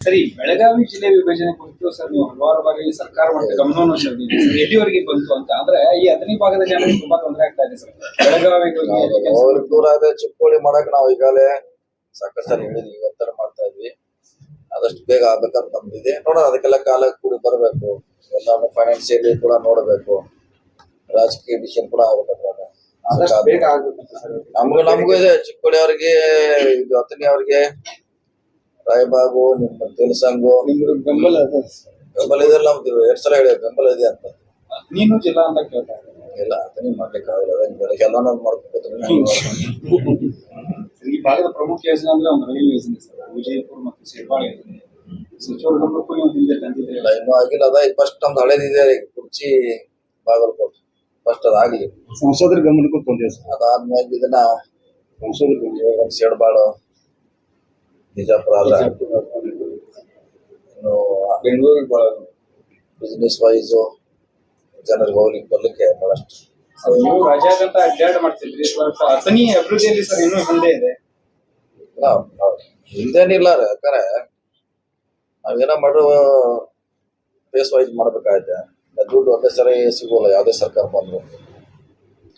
ಸರಿ ಬೆಳಗಾವಿ ಜಿಲ್ಲೆ ವಿಭಜನೆ ಕುರಿತು ಸರ್ ನೀವು ಹಲವಾರು ಬಾರಿ ಸರ್ಕಾರ ಮಟ್ಟ ಗಮನವನ್ನು ಸೆಳೆದಿದೆ ಸರ್ ಎಲ್ಲಿವರೆಗೆ ಬಂತು ಅಂತ. ಅಂದ್ರೆ ಈ ಹದಿನೈದು ಭಾಗದ ಜನರಿಗೆ ತುಂಬಾ ತೊಂದರೆ ಆಗ್ತಾ ಇದೆ ಸರ್. ಬೆಳಗಾವಿ ದೂರ ಆದ ಚಿಕ್ಕೋಳಿ ಮಾಡಕ್ ನಾವು ಈಗಾಗಲೇ ಸಾಕಷ್ಟು ಹೇಳಿದ್ವಿ. ಒತ್ತಡ ಮಾಡ್ತಾ ಇದ್ವಿ. ಆದಷ್ಟು ಬೇಗ ಆಗ್ಬೇಕಂತ ನಮ್ದಿದೆ. ನೋಡೋಣ ಅದಕ್ಕೆಲ್ಲ ಕಾಲ ಕೂಡಿ ಬರಬೇಕು. ಎಲ್ಲ ಫೈನಾನ್ಸಿಯಲಿ ಕೂಡ ನೋಡಬೇಕು. ರಾಜಕೀಯ ಡಿಸಿಷನ್ ಕೂಡ ಆಗ್ಬೇಕಂದ್ರೆ ನಮ್ಗೂ ನಮಗೂ ಇದೆ. ಚಿಕ್ಕೋಳಿ ಅವ್ರಿಗೆ ಇದು ಅತನಿ ಅವ್ರಿಗೆ ರಾಯಬಾಗು ನಿಮ್ಮ తెలుಸಂಗು ನಿಮ್ಮ ಬೆಂಬಲ ಅದ. ಬೆಂಬಲ ಇದೆ ನಮ್ದು ಎರಡ್ ಸಲ ಹೇಳಿ ಬೆಂಬಲ ಇದೆ ಅಂತ. ನೀನು ಜಿಲ್ಲಾ ಅಂತ ಕೇಳ್ತಾ ಇಲ್ಲ ಅತನಿ ಮಾಡ್ಲಿಕ್ಕೆ ಆಗಲ್ಲ ಎಲ್ಲ ನಾವು ಮಾಡ್ಕೊತೀನಿ ಈ ಭಾಗದ ಪ್ರಮುಖ ಯೋಜನೆ ಅಂದ್ರೆ ಒಂದು ರೈಲು ಯೋಜನೆ ಸರ್ ವಿಜಯಪುರ ಮತ್ತು ಸೇರ್ಪಾಡಿ ಯೋಜನೆ. ಸಚಿವರ ಗಮನಕ್ಕೂ ನೀವು ಹಿಂದೆ ತಂದಿದ್ದೀರಿ. ಇನ್ನೂ ಆಗಿಲ್ಲ ಅದ ಫಸ್ಟ್ ನಮ್ದು ಹಳೇದಿದೆ ಕುರ್ಚಿ ಬಾಗಲಕೋಟೆ. ಫಸ್ಟ್ ಅದಾಗ್ಲಿ ಸಂಸದರ ಗಮನಕ್ಕೂ ತಂದೆ ಸರ್. ಅದಾದ್ಮೇಲೆ ಇದನ್ನ ಸಂಸದರ ಗಮನ ಸೇಡ್ಬಾಳು ಬಿಜಾಪುರ ಅಲ್ಲ ಇನ್ನು ಬೆಂಗಳೂರಿಗೆ ಬಿಸ್ನೆಸ್ ವೈಸ್ ಜನರಿಗೆ ಹೋಗ್ಲಿಕ್ಕೆ ಬರ್ಲಿಕ್ಕೆ ಬಹಳಷ್ಟು ನೀವು ರಜಾದಂತ ಅಡ್ಡಾಡ್ ಮಾಡ್ತಿದ್ರಿ. ಸ್ವಲ್ಪ ಅಥಣಿ ಅಭಿವೃದ್ಧಿಯಲ್ಲಿ ಸರ್ ಇನ್ನೂ ಹಿಂದೆ ಇದೆ. ಹಿಂದೇನಿಲ್ಲ ರೀ. ಯಾಕಂದ್ರೆ ನಾವೇನೋ ಮಾಡೋ ಫೇಸ್ ವೈಸ್ ಮಾಡ್ಬೇಕಾಗತ್ತೆ ದುಡ್ಡು ಒಂದೇ ಸರಿ ಸಿಗೋಲ್ಲ ಯಾವುದೇ ಸರ್ಕಾರ ಬಂದ್ರು.